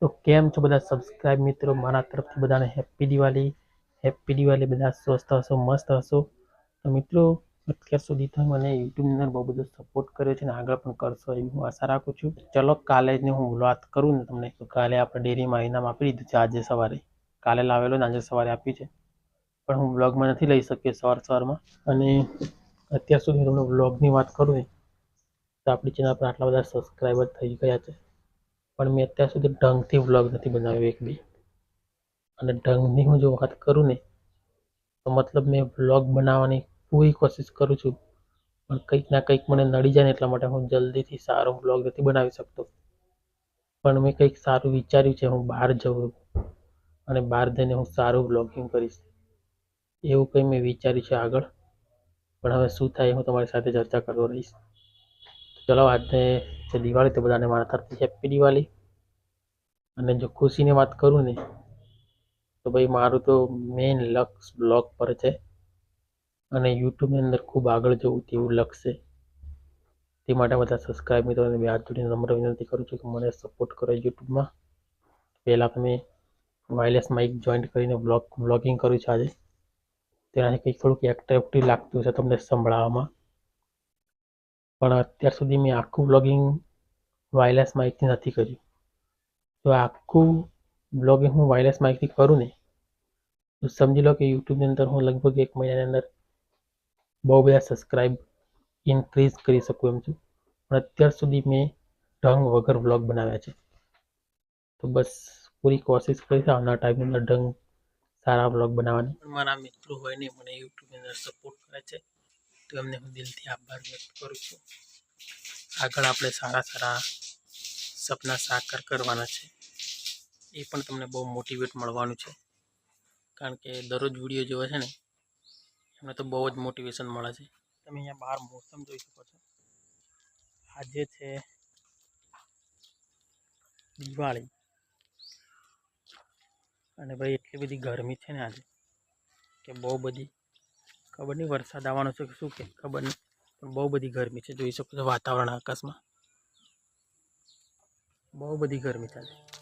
તો કેમ છો બધા સબસ્ક્રાઇબ મિત્રો? મારા તરફથી બધાને હેપી દિવાળી. હેપી દિવાળી બધા સ્વસ્થ હશો, મસ્ત હશો. તો મિત્રો, અત્યાર સુધી તમે મને યુટ્યુબની અંદર બહુ બધો સપોર્ટ કર્યો છે ને આગળ પણ કરશો એવી હું આશા રાખું છું. ચલો, કાલે જ હું વાત કરું ને તમને કાલે આપણે ડેરીમાં ઇનામ આપી દીધું છે. આજે સવારે. કાલે લાવેલો ને આજે સવારે આપ્યું છે. પણ હું વ્લોગમાં નથી લઈ શક્યો સવાર સવારમાં. અને અત્યાર સુધી તમને વ્લોગની વાત કરું ને, તો આપણી ચેનલ પર આટલા બધા સબસ્ક્રાઈબર થઈ ગયા છે. પણ મેં અત્યાર સુધી ઢંગથી વ્લોગ નથી બનાવ્યો એક બી. અને ઢંગની હું જો વાત કરું ને, તો મતલબ મેં વ્લોગ બનાવવાની પૂરી કોશિશ કરું છું. પણ કંઈક ના કંઈક મને નડી જાય ને એટલા માટે હું જલ્દીથી સારો વ્લોગ નથી બનાવી શકતો. પણ મેં કંઈક સારું વિચાર્યું છે, હું બહાર જઉં અને બહાર જઈને હું સારું વ્લોગિંગ કરીશ. એવું કંઈ મેં વિચાર્યું છે આગળ. પણ હવે શું થાય હું તમારી સાથે ચર્ચા કરતો રહીશ. ચલો આજે છે દિવાળી તો બધાને મારા તરફથી હેપી દિવાળી. અને જો ખુશીની વાત કરું ને, તો ભાઈ મારું તો મેઇન લક્ષ બ્લોગ પર છે. અને યુટ્યુબની અંદર ખૂબ આગળ જવું તેવું લક્ષ છે તે માટે બધા સબસ્ક્રાઈબ મિત્રોને બે હાથ જોડીને નમ્ર વિનંતી કરું છું કે મને સપોર્ટ કરો યુટ્યુબમાં પહેલાં તમે વાયરલેસ માઇક જોઈન્ટ કરીને બ્લોગ બ્લોગિંગ કર્યું છે આજે. તેનાથી કંઈક થોડુંક એક્ટિવ લાગતું છે તમને સંભળાવવામાં. પણ અત્યાર સુધી મેં આખું બ્લોગિંગ વાયરલેસ માઇકથી નથી કર્યું. તો આખું બ્લોગિંગ હું વાયરલેસ માઇકથી કરું ને, તો સમજી લો કે યુટ્યુબની અંદર હું લગભગ એક મહિનાની અંદર બહુ બધા સબસ્ક્રાઈબ ઇન્ક્રીઝ કરી શકું એમ છું. પણ અત્યાર સુધી મેં ઢંગ વગર વ્લોગ બનાવ્યા છે. તો બસ પૂરી કોશિશ કરીશ આવનાર ટાઈમની અંદર ઢંગ સારા વ્લોગ બનાવવાની. મારા મિત્રો હોય ને મને યુટ્યુબની અંદર સપોર્ટ કરે છે. તો એમને હું દિલથી આભાર વ્યક્ત કરું છું. આગળ આપણે સારા સારા સપના સાકાર કરવાના છે. એ પણ તમને બહુ મોટિવેટ મળવાનું છે. કારણ કે દરરોજ વીડિયો જોવે છે ને, એમને તો બહુ જ મોટિવેશન મળે છે. તમે અહીંયા બહાર મોસમ જોઈ શકો છો. આજે છે દિવાળી. અને ભાઈ એટલી બધી ગરમી છે ને આજે, કે બહુ બધી ખબર નહીં, વરસાદ આવવાનો છે કે શું કે ખબર નહીં. પણ બહુ બધી ગરમી છે, જોઈ શકો છો વાતાવરણ આકાશમાં. બહુ બધી ગરમી ચાલે.